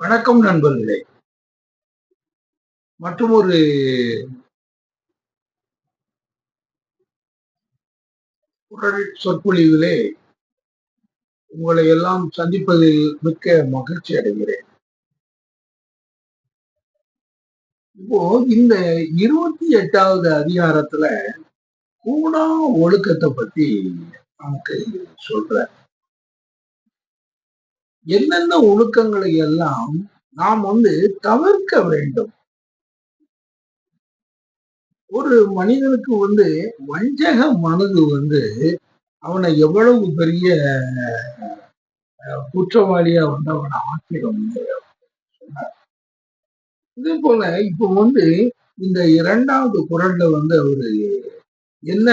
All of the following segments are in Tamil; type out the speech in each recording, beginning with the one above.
வணக்கம் நண்பர்களே. மற்றும் ஒரு குரல் சொற்பொழிவிலே உங்களை எல்லாம் சந்திப்பதில் மிக்க மகிழ்ச்சி அடைகிறேன். இப்போ இந்த இருபத்தி எட்டாவது அதிகாரத்துல கூடா ஒழுக்கத்தை பத்தி நமக்கு சொல்ற என்னென்ன ஒழுக்கங்களை எல்லாம் நாம் வந்து தவிர்க்க வேண்டும். ஒரு மனிதனுக்கு வந்து வஞ்சக மனது வந்து அவனை எவ்வளவு பெரிய குற்றவாளியா வந்து அவனை ஆக்கிடும் இதே போல இப்ப வந்து இந்த இரண்டாவது குரல்ல வந்து அவரு என்ன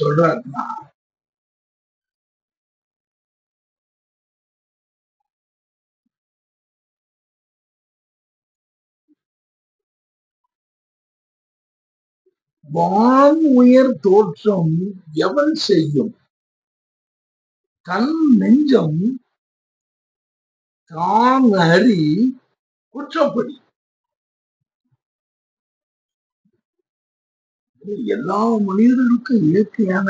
சொல்றாருன்னா வான் உயர் தோற்றம் எவன் செய்யும்? தன் நெஞ்சம் தான் அறி குற்றப்படி எல்லா மனிதர்களுக்கும் இயற்கையான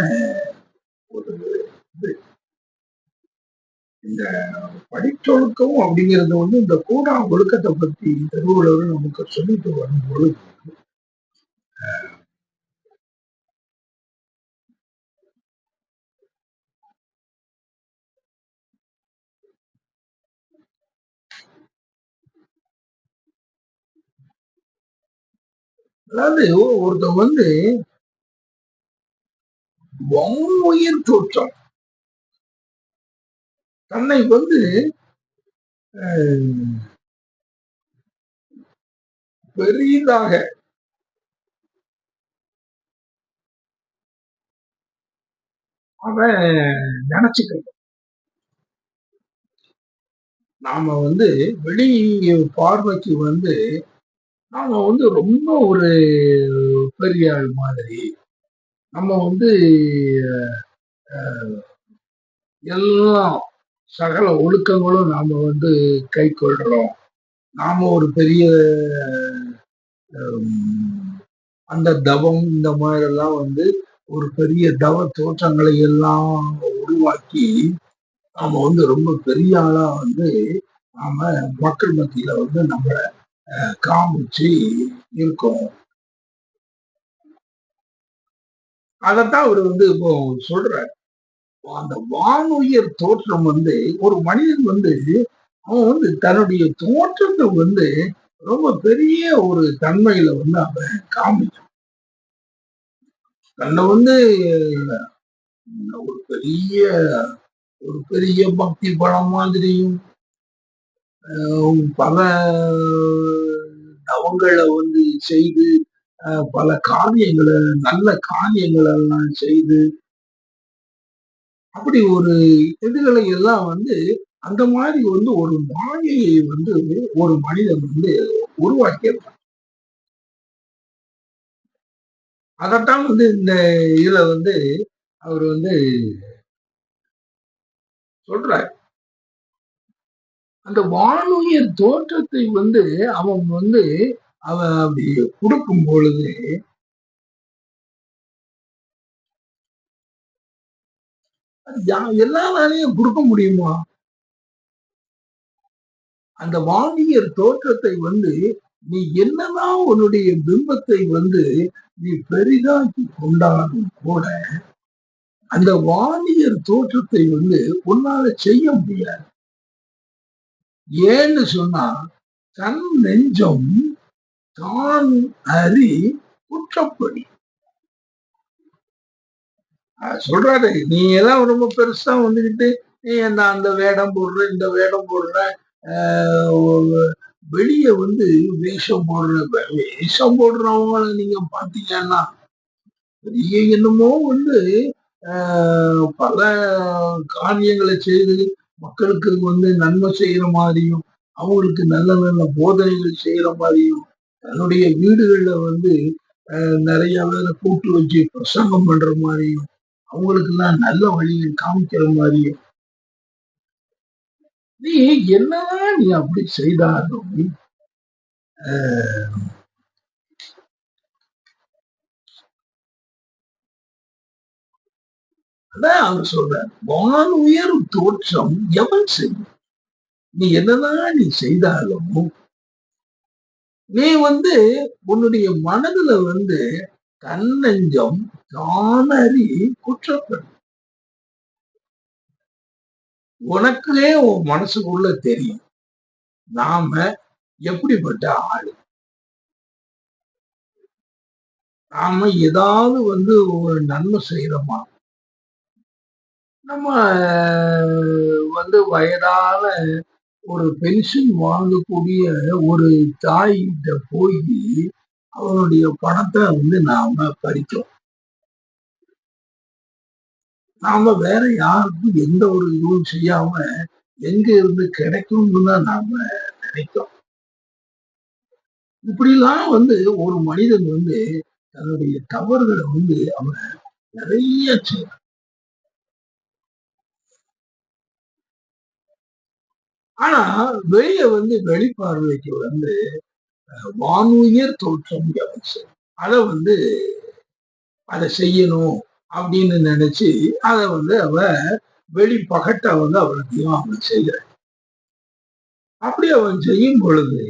ஒரு இந்த படிச்சொழுக்கம் அப்படிங்கிறது வந்து இந்த கூடா ஒழுக்கத்தை பத்தி திருவள்ளுவர் நமக்கு சொல்லிட்டு வரும்பொழுது அதாவது ஒருத்தன் வந்து உயிர் தோற்றம். தன்னை வந்து பெரிதாக அவன் நினைச்சுக்கிறது நாம வந்து வெளி பார்வைக்கு வந்து நாம வந்து ரொம்ப ஒரு பெரிய ஆள் மாதிரி. நம்ம வந்து எல்லாம் சகல ஒழுக்கங்களும் நாம வந்து கை கொள்றோம் நாம ஒரு பெரிய அந்த தவம் இந்த மாதிரி எல்லாம் வந்து ஒரு பெரிய தவ தோற்றங்களை எல்லாம் உருவாக்கி நாம வந்து ரொம்ப பெரிய ஆளா வந்து நாம மக்கள் மத்தியில வந்து நம்மளை காமிச்சு இருக்கும். அதத்தான் அவர் வந்து இப்போ சொல்றாரு. அந்த வானுயர் தோற்றம் வந்து ஒரு மனிதன் வந்து அவன் வந்து தன்னுடைய தோற்றத்தை வந்து ரொம்ப பெரிய ஒரு தன்மையில வந்து அவன் காமிச்சான் தன்னை வந்து ஒரு பெரிய ஒரு பெரிய பக்தி படம் மாதிரியும் பல தவங்களை வந்து செய்து பல காரியங்களை நல்ல காரியங்கள் எல்லாம் செய்து அப்படி ஒரு இதுகளை எல்லாம் வந்து அந்த மாதிரி வந்து ஒரு மாயையை வந்து ஒரு மனிதன் வந்து உருவாக்கியிருக்கான். அதைத்தான் வந்து இந்த இதுல வந்து அவர் வந்து சொல்றாரு. அந்த வானொலிய தோற்றத்தை வந்து அவன் வந்து அவ அப்படி கொடுக்கும் பொழுது எல்லா வேலையும் கொடுக்க முடியுமா? அந்த வானியர் தோற்றத்தை வந்து நீ என்னதான் உன்னுடைய பிம்பத்தை வந்து நீ பெரிதாக்கி கொண்டாலும் கூட அந்த வானியர் தோற்றத்தை வந்து உன்னால செய்ய முடியாது. ஏன்னு சொன்னா தன் நெஞ்சம் தான் அறி குற்றப்படி. சொல்றாரு நீ எல்லாம் ரொம்ப பெருசா வந்துகிட்டு நீ என்ன அந்த வேடம் போடுற இந்த வேடம் போடுற வெளிய வந்து வேஷம் போடுற வேஷம் போடுறவங்கள நீங்க பாத்தீங்கன்னா பெரிய என்னமோ வந்து பல காரியங்களை செய்து மக்களுக்கு வந்து நன்மை செய்யற மாதிரியும் அவங்களுக்கு நல்ல நல்ல போதனைகள் செய்யற மாதிரியும் தன்னுடைய வீடுகள்ல வந்து நிறைய பேரை கூட்டு வச்சு பிரசங்கம் பண்ற மாதிரியும் அவங்களுக்கு எல்லாம் நல்ல வழியை காமிக்கிற மாதிரியும். நீ என்னதான் நீ அப்படி செய்தாலும் அதான் அவர் சொல்ற வான் உயரும் தோற்றம் எவன் செய்யும்? நீ என்னதான் நீ செய்தாலும் நீ வந்து உன்னுடைய மனதுல வந்து தன்னஞ்சம் தானறி குற்றப்படும் உனக்கே உன் மனசுக்குள்ள தெரியும் நாம எப்படிப்பட்ட ஆளு? நாம ஏதாவது வந்து ஒரு நன்மை செய்யறோமா நம்ம வந்து வயதான ஒரு பென்ஷன் வாங்கக்கூடிய ஒரு தாயிட்ட போய் அவனுடைய பணத்தை வந்து நாம பறிக்கிறோம். நாம வேற யாருக்கும் எந்த ஒரு இதுவும் செய்யாம எங்க இருந்து கிடைக்கும்னு தான் நாம நினைக்கிறோம். இப்படிலாம் வந்து ஒரு மனிதன் வந்து தன்னுடைய தவறுகளை வந்து அவன் நிறைய செய்யறான் ஆனா வெளிய வந்து வெளிப்பார்வைக்கு வந்து வானுயர் தோற்றம் அவசியம் அதை வந்து அதை செய்யணும் அப்படின்னு நினைச்சு அதை வந்து அவ வெளி பகட்ட வந்து அவளுக்கையும் அவன் செய்யற. அப்படி அவன் செய்யும் பொழுது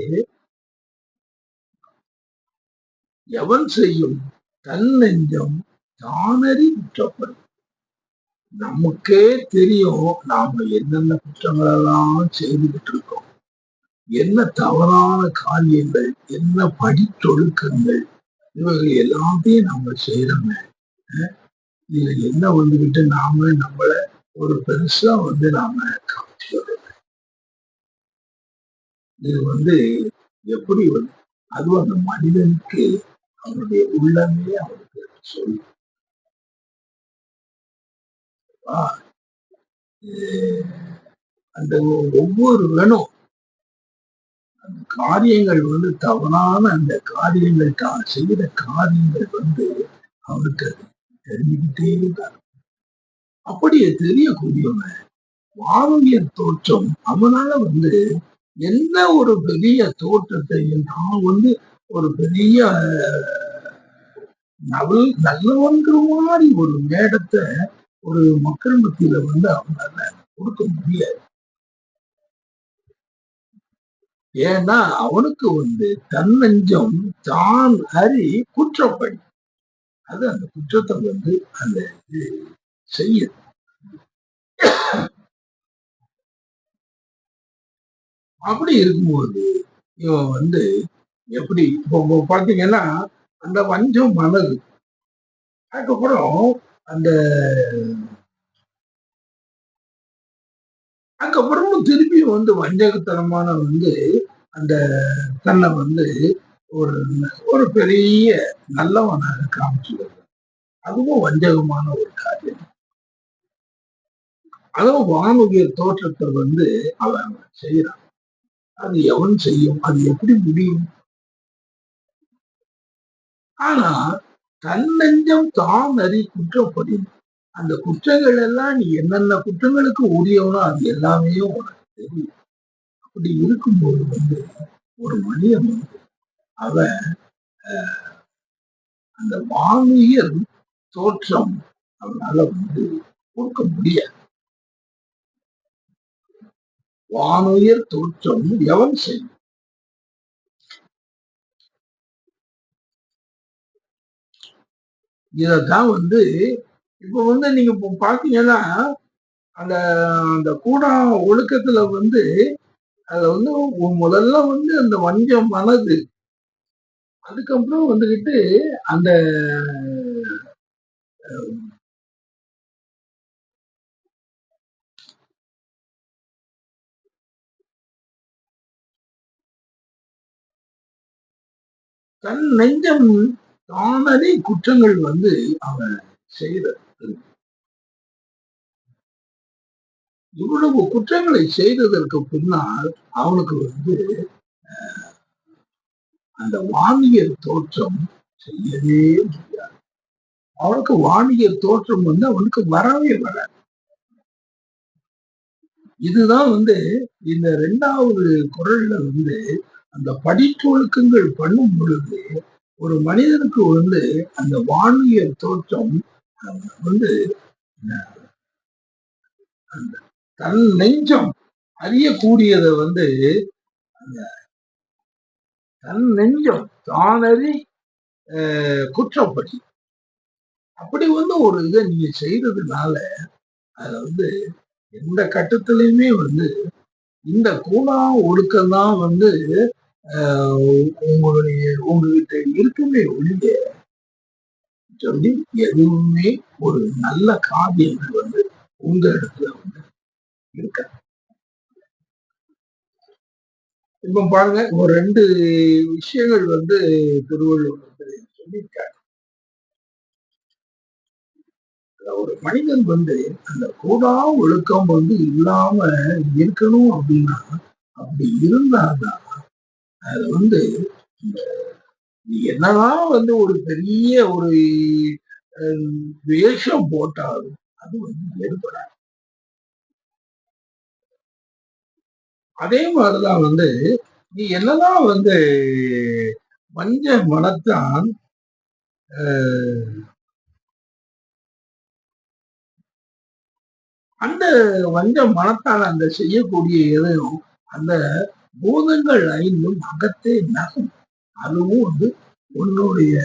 எவன் செய்யும்? தன் நெஞ்சம் தானறி குற்றப்படும் நமக்கே தெரியும் நாம என்னென்ன குற்றங்களெல்லாம் செய்துகிட்டு இருக்கோம் என்ன தவறான காரியங்கள் என்ன படித்தொழுக்கங்கள் இவைகள் எல்லாத்தையும் நாம செய்யறோமே இதுல என்ன வந்துகிட்டு நாம நம்மள ஒரு பெருசா வந்து நாம காமிச்சுக்கிறோம் இது வந்து எப்படி வந்து அதுவும் அந்த மனிதனுக்கு அவனுடைய உள்ளமே அவனுக்கு சொல்லும். அந்த ஒவ்வொரு வேணும். அந்த காரியங்கள் வந்து தவறான அந்த காரியங்கள் தான் செய்த காரியங்கள் வந்து அவனுக்கு தெரிஞ்சுக்கிட்டே இருந்தார் அப்படியே தெரியக்கூடியவன் வானவியல் தோற்றம். அவனால வந்து எந்த ஒரு பெரிய தோற்றத்தையும் நான் வந்து ஒரு பெரிய நவல் நல்லவன்கிற மாதிரி ஒரு மேடத்தை ஒரு மக்கள் மத்தியில வந்து அவனால கொடுக்க முடியாது. ஏன்னா அவனுக்கு வந்து தன்னஞ்சம் தான் அறி குற்றப்படி. அது அந்த குற்றத்தை வந்து அந்த இது செய்ய அப்படி இருக்கும்போது இவன் வந்து எப்படி இப்போ பாத்தீங்கன்னா அந்த வஞ்சம் மனது. அதுக்கப்புறம் அந்த அதுக்கப்புறமும் திருப்பியும் வந்து வஞ்சகத்தனமான வந்து அந்த தன்னை வந்து ஒரு ஒரு பெரிய நல்லவனாக காமிச்சுள்ளது அதுவும் வஞ்சகமான ஒரு காரியம். அதுவும் வானுகியர் தோற்றத்தை வந்து அவன் செய்யறான் அது எவன் செய்யும்? அது எப்படி முடியும்? ஆனா தன்னெஞ்சம் தான் அறி குற்றப்படி. அந்த குற்றங்கள் எல்லாம் நீ என்னென்ன குற்றங்களுக்கு உரியவனோ அது எல்லாமே உனக்கு தெரியும். அப்படி இருக்கும்போது வந்து ஒரு மனிதன் வந்து அவன் அந்த வானியல் தோற்றம் அவனால வந்து கொடுக்க முடியாது. வானுயர் தோற்றம் எவன் செய்யும் இதைத்தான் வந்து இப்ப வந்து நீங்க பாத்தீங்கன்னா அந்த அந்த கூடா ஒழுக்கத்துல வந்து அதுல வந்து முதல்ல வந்து அந்த வஞ்சம் மனது அதுக்கப்புறம் வந்துகிட்டு அந்த தன் நெஞ்சம் தானே குற்றங்கள் வந்து அவன் செய்த இவ்வளவு குற்றங்களை செய்ததற்கு பின்னால் அவனுக்கு வந்து அந்த வாணியர் தோற்றம் செய்யவே முடியாது. அவனுக்கு வாணியர் தோற்றம் வந்து அவனுக்கு வரவே வராது. இதுதான் வந்து இந்த ரெண்டாவது குரல்ல வந்து அந்த படிச்சொழுக்கங்கள் பண்ணும் பொழுது ஒரு மனிதனுக்கு வந்து அந்த வானியல் தோற்றம் வந்து அஹ், அந்த தன் நெஞ்சம் அறியக்கூடியதை வந்து தன் நெஞ்சம் தானறி அஹ், குற்றப்படி அப்படி வந்து ஒரு இதை நீங்க செய்யறதுனால அதை வந்து எந்த கட்டத்திலையுமே வந்து இந்த கூடா ஒழுக்கம் தான் வந்து உங்களுடைய உங்ககிட்ட இருக்குமே ஒழிய சொல்லி எதுவுமே ஒரு நல்ல காவியங்கள் வந்து உங்க இடத்துல வந்து இருக்க. இப்ப பாருங்க ஒரு ரெண்டு விஷயங்கள் வந்து திருவள்ளுவர் வந்து சொல்லியிருக்காரு. ஒரு மனிதன் வந்து அந்த கூடா ஒழுக்கம் வந்து இல்லாம இருக்கணும் அப்படின்னா அப்படி இருந்தாதான் அது வந்து நீ என்னதான் வந்து ஒரு பெரிய ஒரு வேஷம் போட்டாலும் அது வந்து ஏற்படாது அதே மாதிரிதான் வந்து நீ என்னதான் வந்து மஞ்ச மனத்தான் அந்த வஞ்ச மனத்தால் அந்த செய்யக்கூடிய எதையும் அந்த பூதங்கள் ஐந்தும் அகத்தே நகும். அதுவும் வந்து உன்னுடைய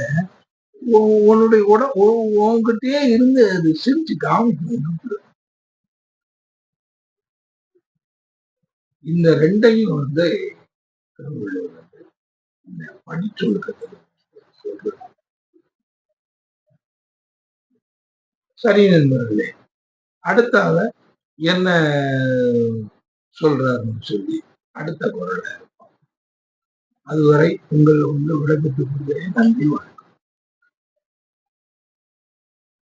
உன்னுடைய உட உன்- உன்கிட்டயே இருந்து அது சிரிச்சு காமிக்கும் இந்த ரெண்டையும் வந்து திருவள்ளுவர் வந்து இந்த படிச்சொழுக்கத்தில் சொல்றார். சரி நண்பர்களே அடுத்தால என்ன சொல்றாருன்னு சொல்லி அடுத்த குரல் அதுவரை உங்கள் உங்கள் கொள்கிறேன். நன்றி வணக்கம்.